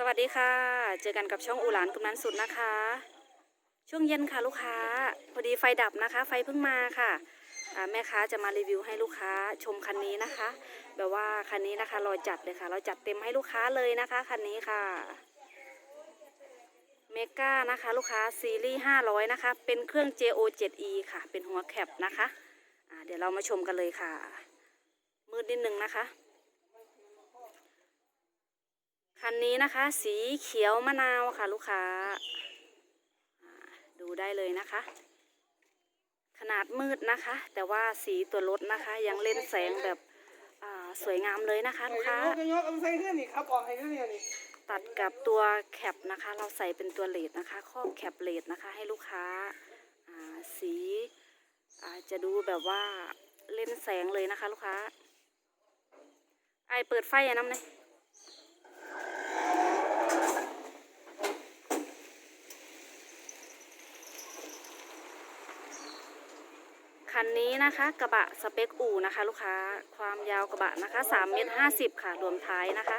สวัสดีค่ะ เจอกันกับช่องอูหลานกำนันสุดนะคะ ช่วงเย็นค่ะลูกค้า พอดีไฟดับนะคะ ไฟเพิ่งมาค่ะ แม่ค้าจะมารีวิวให้ลูกค้าชมคันนี้นะคะ แบบว่าคันนี้นะคะเราจัดเลยค่ะ เราจัดเต็มให้ลูกค้าเลยนะคะคันนี้ค่ะ เมกานะคะ ลูกค้าซีรีส์500 นะคะ เป็นเครื่อง JO 7E ค่ะ เป็นหัวแคปนะคะอ่าเดี๋ยวเรามาชมกันเลยค่ะ มืดนิดนึงนะคะ คันนี้นะคะ สีเขียวมะนาวค่ะลูกค้าอ่าดูได้เลยนะคะ ขนาดมืดนะคะ แต่ว่าสีตัวรถนะคะ ยังเล่นแสงแบบอ่าสวยงามเลยนะคะลูกค้ายกยกเอาใส่ขึ้นนี่ครับออกให้ขึ้นนี่นี่ตัดกับตัวแคปนะคะ เราใส่เป็นตัวเลดนะคะครอบแคปเลดนะคะ ให้ลูกค้าอ่าสีอ่าจะดูแบบว่าเล่นแสงเลยนะคะ ลูกค้า ไอเปิดไฟอะน้ำเลย คันนี้นะคะกระบะสเปคอู่นะคะ ลูกค้าความยาวกระบะนะคะ3เมตร50 ค่ะ รวมท้ายนะคะ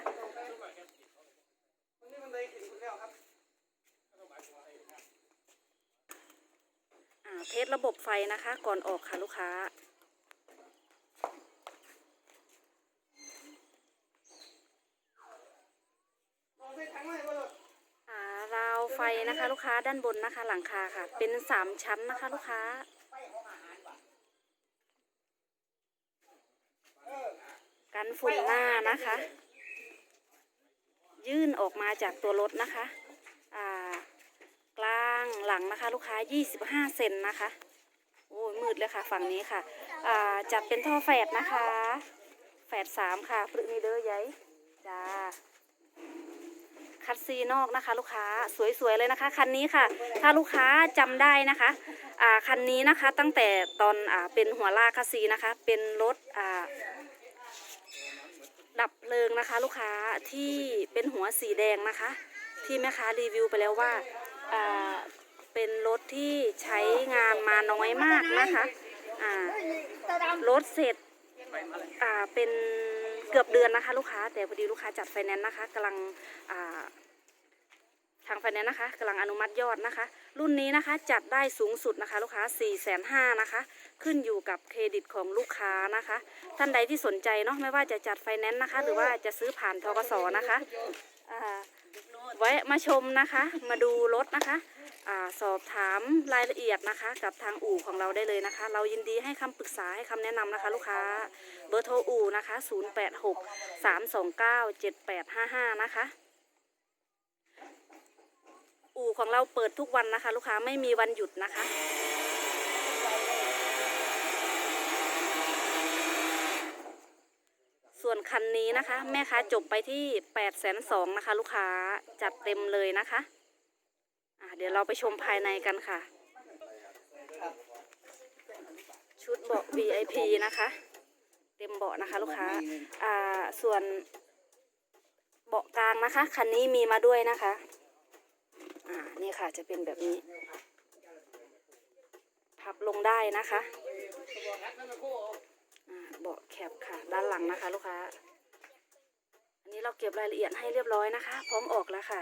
เทสระบบไฟนะคะก่อนออกค่ะลูกค้าลองใส่ถังไว้บ่เลยอ่าราวไฟนะคะลูกค้าด้านบนนะคะ หลังคาค่ะ เป็นสามชั้นนะคะ ลูกค้า กันฝุ่นหน้านะคะ ยื่นออกมาจากตัวรถนะคะอ่ากลางหลังนะคะ ลูกค้า 25 เซนนะคะโอ้ยมืดเลยค่ะ ฝั่งนี้ค่ะอ่าจัดเป็นท่อแฝดนะคะ แฝดสามค่ะพรึกนี้เด้อยัยจ้า คัดซีนอกนะคะ ลูกค้าสวยๆเลยนะคะคันนี้ค่ะ ถ้าลูกค้าจำได้นะคะอ่าคันนี้นะคะตั้งแต่ตอนอ่าเป็นหัวลากคัดซีนะคะ เป็นรถอ่าดับเพลิงนะคะ ลูกค้าที่เป็นหัวสีแดงนะคะ ที่แม่ค้ารีวิวไปแล้วว่าอ่าเป็นรถที่ใช้งานมาน้อยมากนะคะอ่ารถเสร็จอ่าเป็น เกือบเดือนนะคะ ลูกค้า แต่พอดีลูกค้าจัดไฟแนนซ์นะคะกำลังทางไฟแนนซ์นะคะกำลังอนุมัติยอดนะคะ รุ่นนี้นะคะจัดได้สูงสุดนะคะ ลูกค้า4ี่แสนห้านะคะ ขึ้นอยู่กับเครดิตของลูกค้านะคะ ท่านใดที่สนใจเนาะไม่ว่าจะจัดไฟแนนซ์นะคะ หรือว่าจะซื้อผ่านทกสนะคะไว้มาชมนะคะ มาดูรถนะคะ อสอบถามรายละเอียดนะคะ กับทางอู่ของเราได้เลยนะคะ เรายินดีให้คำปรึกษาให้คำแนะนำนะคะ ลูกค้าเบอร์โทรอู่นะคะ 086 329 7855 นะคะ อู่ของเราเปิดทุกวันนะคะ ลูกค้าไม่มีวันหยุดนะคะส่วนคันนี้นะคะ แม่ค้าจบไปที่8ปดแสนสองนะคะ ลูกค้าจัดเต็มเลยนะคะ เดี๋ยวเราไปชมภายในกันค่ะ ชุดเบาะ VIP นะคะ เต็มเบาะนะคะ ลูกค้าอ่าส่วนเบาะกลางนะคะ คันนี้มีมาด้วยนะคะอ่านี่ค่ะจะเป็นแบบนี้ พับลงได้นะคะอ่าเบาะแคบค่ะ ด้านหลังนะคะ ลูกค้า อันนี้เราเก็บรายละเอียดให้เรียบร้อยนะคะ พร้อมออกแล้วค่ะ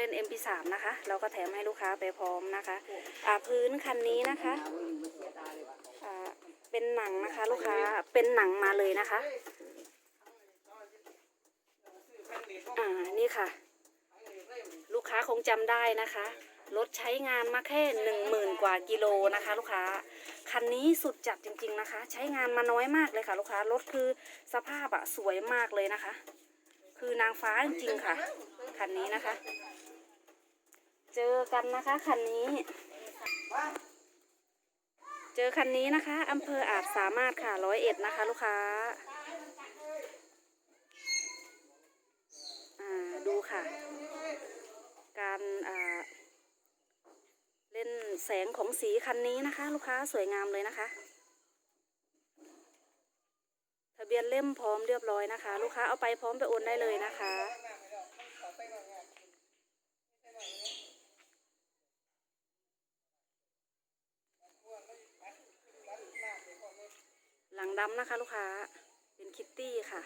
เล่น MP3 นะคะ เราก็แถมให้ลูกค้าไปพร้อมนะคะอ่าพื้นคันนี้นะคะอ่าเป็นหนังนะคะ ลูกค้าเป็นหนังมาเลยนะคะอ่านี่ค่ะ ลูกค้าคงจำได้นะคะรถใช้งานมาแค่หนึ่งหมื่นกว่ากิโลนะคะ ลูกค้าคันนี้สุดจัดจริง ๆนะคะ ใช้งานมาน้อยมากเลยค่ะ ลูกค้ารถคือสภาพอะสวยมากเลยนะคะ คือนางฟ้าจริงๆค่ะ คันนี้นะคะ เจอกันนะคะคันนี้ เจอคันนี้นะคะอำเภออาจสามารถค่ะร้อยเอ็ดนะคะ ลูกค้าดูค่ะ การเล่นแสงของสีคันนี้นะคะ ลูกค้าสวยงามเลยนะคะ ทะเบียนเล่มพร้อมเรียบร้อยนะคะ ลูกค้าเอาไปพร้อมไปโอนได้เลยนะคะ หลังดำนะคะ ลูกค้าเป็นคิตตี้ค่ะ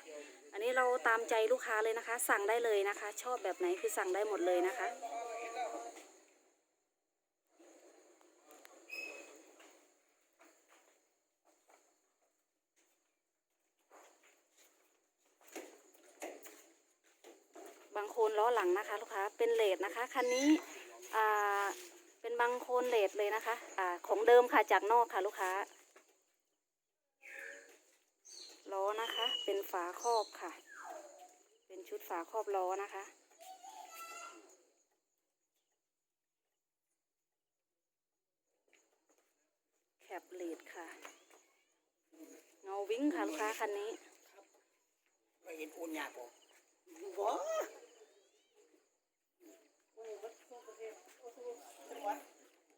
อันนี้เอาตามใจลูกค้าเลยนะคะ สั่งได้เลยนะคะ ชอบแบบไหนคือสั่งได้หมดเลยนะคะบางโคนล้อหลังนะคะ ลูกค้าเป็นเลดนะคะคันนี้อ่าเป็นบางโคนเลดเลยนะคะอ่าของเดิมค่ะจากนอกค่ะลูกค้า ล้อนะคะ เป็นฝาครอบค่ะ เป็นชุดฝาครอบล้อนะคะแคปเลดค่ะ เงาวิ่งค่ะลูกค้าคันนี้ไปเห็นอุ่นยากบ่บ่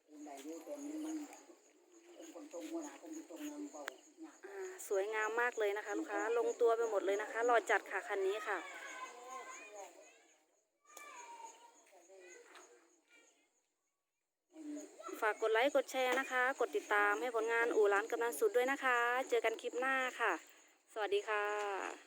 อุ่นใดอยู่แต่มันมันเป็นคนตรงหัวหน้าคนตรงเงินเบาหนักอ่า สวยงามมากเลยนะคะลูกค้าลงตัวไปหมดเลยนะคะหล่อจัดค่ะคันนี้ค่ะฝากกดไลค์กดแชร์นะคะ กดติดตามให้ผลงานอู่ร้านกำนันสุดด้วยนะคะ เจอกันคลิปหน้าค่ะ สวัสดีค่ะ